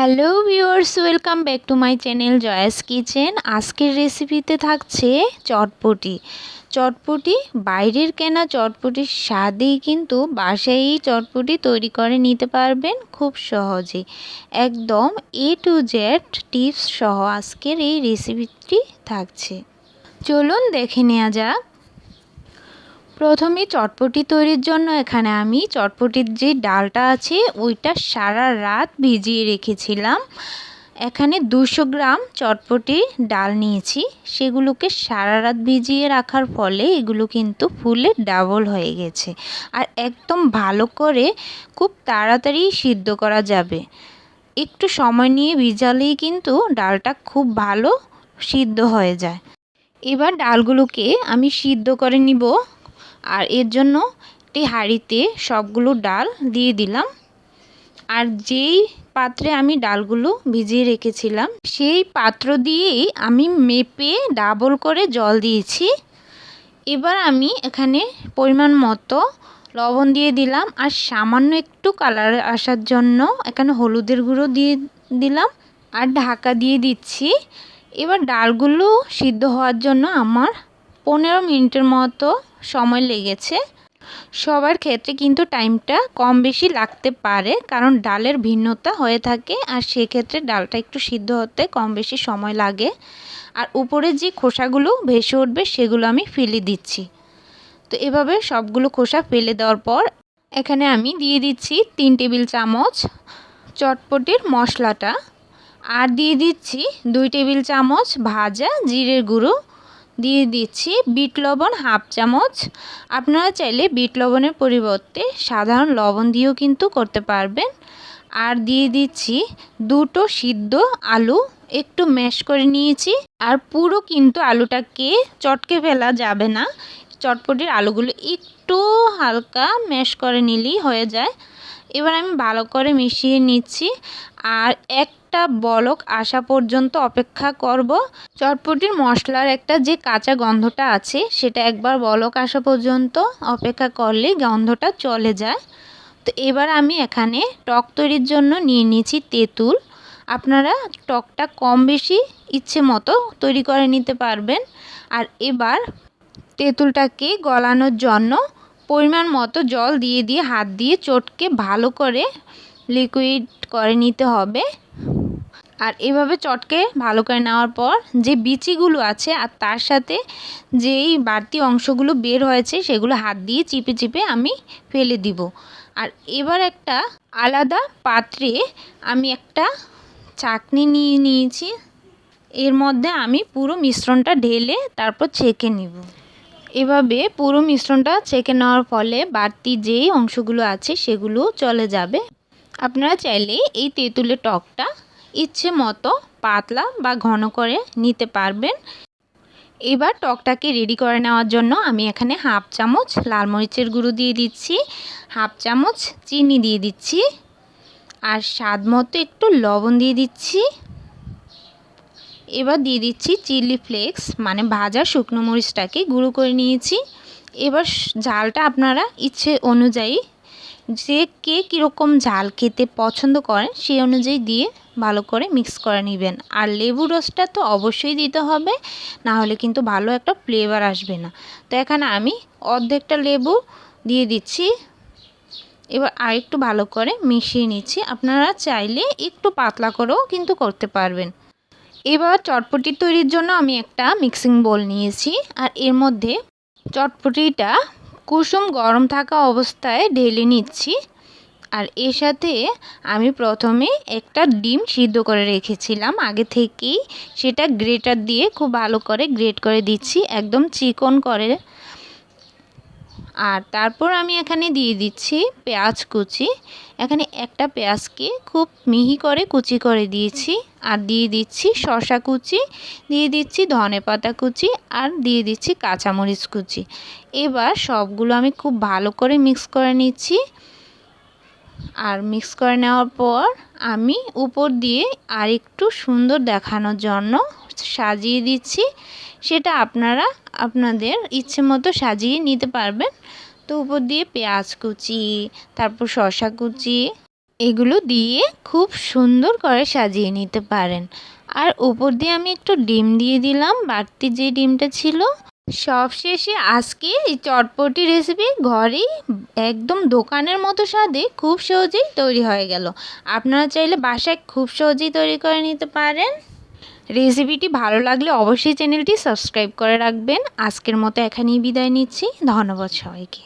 Hello viewers, welcome back to my channel Joya's kitchen. আজকের রেসিপিতে থাকছে চটপটি। চটপটি, বাইরের কেনা চটপটির স্বাদেই কিন্তু বাসায় এই চটপটি তৈরি করে নিতে পারবেন খুব সহজে একদম এ টু জেড টিপস সহ আজকের এই রেসিপিটি থাকছে। চলুন দেখে নেওয়া যাক। প্রথমে চটপটি তৈরির জন্য এখানে আমি চটপটির যে ডালটা আছে, ওইটা সারা রাত ভিজিয়ে রেখেছিলাম। এখানে দুশো গ্রাম চটপটি ডাল নিয়েছি। সেগুলোকে সারা রাত ভিজিয়ে রাখার ফলে এগুলো কিন্তু ফুলে ডাবল হয়ে গেছে। আর একদম ভালো করে খুব তাড়াতাড়ি সিদ্ধ করা যাবে। একটু সময় নিয়ে ভিজালেই কিন্তু ডালটা খুব ভালো সিদ্ধ হয়ে যায়। এবার ডালগুলোকে আমি সিদ্ধ করে নিব। আর এর জন্য একটি হাঁড়িতে সবগুলো ডাল দিয়ে দিলাম। আর যেই পাত্রে আমি ডালগুলো ভিজিয়ে রেখেছিলাম, সেই পাত্র দিয়েই আমি মেপে ডাবল করে জল দিয়েছি। এবার আমি এখানে পরিমাণ মতো লবণ দিয়ে দিলাম আর সামান্য একটু কালার আসার জন্য এখানে হলুদের গুঁড়ো দিয়ে দিলাম আর ঢাকা দিয়ে দিচ্ছি। এবার ডালগুলো সিদ্ধ হওয়ার জন্য আমার পনেরো মিনিটের মতো সময় লেগেছে। সবার ক্ষেত্রে কিন্তু টাইমটা কম বেশি লাগতে পারে, কারণ ডালের ভিন্নতা হয়ে থাকে আর সেক্ষেত্রে ডালটা একটু সিদ্ধ হতে কম বেশি সময় লাগে। আর উপরে যে খোসাগুলো ভেসে উঠবে সেগুলো আমি ফেলে দিচ্ছি। তো এভাবে সবগুলো খোসা ফেলে দেওয়ার পর এখানে আমি দিয়ে দিচ্ছি তিন টেবিল চামচ চটপটির মশলাটা। আর দিয়ে দিচ্ছি দুই টেবিল চামচ ভাজা জিরের গুঁড়ো। দিয়ে দিচ্ছি বিট লবণ হাফ চামচ। আপনারা চাইলে বিট লবণের পরিবর্তে সাধারণ লবণ দিয়েও কিন্তু করতে পারবেন। আর দিয়ে দিচ্ছি দুটো সিদ্ধ আলু, একটু ম্যাশ করে নিয়েছি। আর পুরো কিন্তু আলুটাকে চটকে ফেলা যাবে না। চটপটির আলুগুলো একটু হালকা ম্যাশ করে নিলেই হয়ে যায়। এবার আমি ভালো করে মিশিয়ে নিচ্ছি আর এক একটা বলক আসা পর্যন্ত অপেক্ষা করব। চটপটির মশলার একটা যে কাঁচা গন্ধটা আছে, সেটা একবার বলক আসা পর্যন্ত অপেক্ষা করলে গন্ধটা চলে যায়। তো এবার আমি এখানে টক তৈরির জন্য নিয়ে নিয়েছি তেঁতুল। আপনারা টকটা কম বেশি ইচ্ছে মতো তৈরি করে নিতে পারবেন। আর এবার তেঁতুলটাকে গলানোর জন্য পরিমাণ মতো জল দিয়ে দিয়ে হাত দিয়ে চটকে ভালো করে লিকুইড করে নিতে হবে। আর এভাবে চটকে ভালো করে নেওয়ার পর যে বিচিগুলো আছে আর তার সাথে যেই বাড়তি অংশগুলো বের হয়েছে সেগুলো হাত দিয়ে চিপে চিপে আমি ফেলে দিব। আর এবার একটা আলাদা পাত্রে আমি একটা চাটনি নিয়ে নিয়েছি। এর মধ্যে আমি পুরো মিশ্রণটা ঢেলে তারপর ছেঁকে নিব। এভাবে পুরো মিশ্রণটা ছেঁকে নেওয়ার ফলে বাড়তি যেই অংশগুলো আছে সেগুলো চলে যাবে। আপনারা চাইলে এই তেঁতুলের টকটা ইচ্ছে মতো পাতলা বা ঘন করে নিতে পারবেন। এবার টকটাকে রেডি করে নেওয়ার জন্য আমি এখানে হাফ চামচ লাল মরিচের গুঁড়ো দিয়ে দিচ্ছি, হাফ চামচ চিনি দিয়ে দিচ্ছি, আর স্বাদ মতো একটু লবণ দিয়ে দিচ্ছি। এবার দিয়ে দিচ্ছি চিলি ফ্লেক্স মানে ভাজা শুকনো মরিচটাকে গুঁড়ো করে নিয়েছি। এবার ঝালটা আপনারা ইচ্ছে অনুযায়ী যে কে কীরকম ঝাল খেতে পছন্দ করেন সেই অনুযায়ী দিয়ে ভালো করে মিক্স করে নেবেন। আর লেবু রসটা তো অবশ্যই দিতে হবে, না হলে কিন্তু ভালো একটা ফ্লেভার আসবে না। তো এখানে আমি অর্ধেকটা লেবু দিয়ে দিচ্ছি। এবার আরেকটু ভালো করে মিশিয়ে নিচ্ছি। আপনারা চাইলে একটু পাতলা করেও কিন্তু করতে পারবেন। এবার চটপটি তৈরির জন্য আমি একটা মিক্সিং বোল নিয়েছি। আর এর মধ্যে চটপটিটা কুসুম গরম থাকা অবস্থায় ঢেলে নিচ্ছি। আর এর সাথে আমি প্রথমে একটা ডিম সিদ্ধ করে রেখেছিলাম। আগে থেকেই সেটা গ্রেটার দিয়ে খুব ভালো করে গ্রেট করে দিচ্ছি। একদম চিকন করে আর তারপর আমি এখানে দিয়ে দিচ্ছি পেঁয়াজ কুচি। এখানে একটা পেঁয়াজকে খুব মিহি করে কুচি করে দিয়েছি। আর দিয়ে দিচ্ছি শশা কুচি, দিয়ে দিচ্ছি ধনে পাতা কুচি, আর দিয়ে দিচ্ছি কাঁচামরিচ কুচি। এবার সবগুলো আমি খুব ভালো করে মিক্স করে নিচ্ছি। আর মিক্স করে নেওয়ার পর আমি উপর দিয়ে আর একটু সুন্দর দেখানোর জন্য সাজিয়ে দিচ্ছি। সেটা আপনারা আপনাদের ইচ্ছে মতো সাজিয়ে নিতে পারবেন। তো উপর দিয়ে পেঁয়াজ কুচি, তারপর শসা কুচি, এগুলো দিয়ে খুব সুন্দর করে সাজিয়ে নিতে পারেন। আর উপর দিয়ে আমি একটু ডিম দিয়ে দিলাম। বাড়তি যে ডিমটা ছিল সব শেষে আজকে এই চটপটি রেসিপি ঘরেই একদম দোকানের মতো স্বাদে খুব সহজেই তৈরি হয়ে গেল। আপনারা চাইলে বাসায় খুব সহজেই তৈরি করে নিতে পারেন। রেসিপিটি ভালো লাগলে অবশ্যই চ্যানেলটি সাবস্ক্রাইব করে রাখবেন। আজকের মতো এখানেই বিদায় নিচ্ছি। ধন্যবাদ সবাইকে।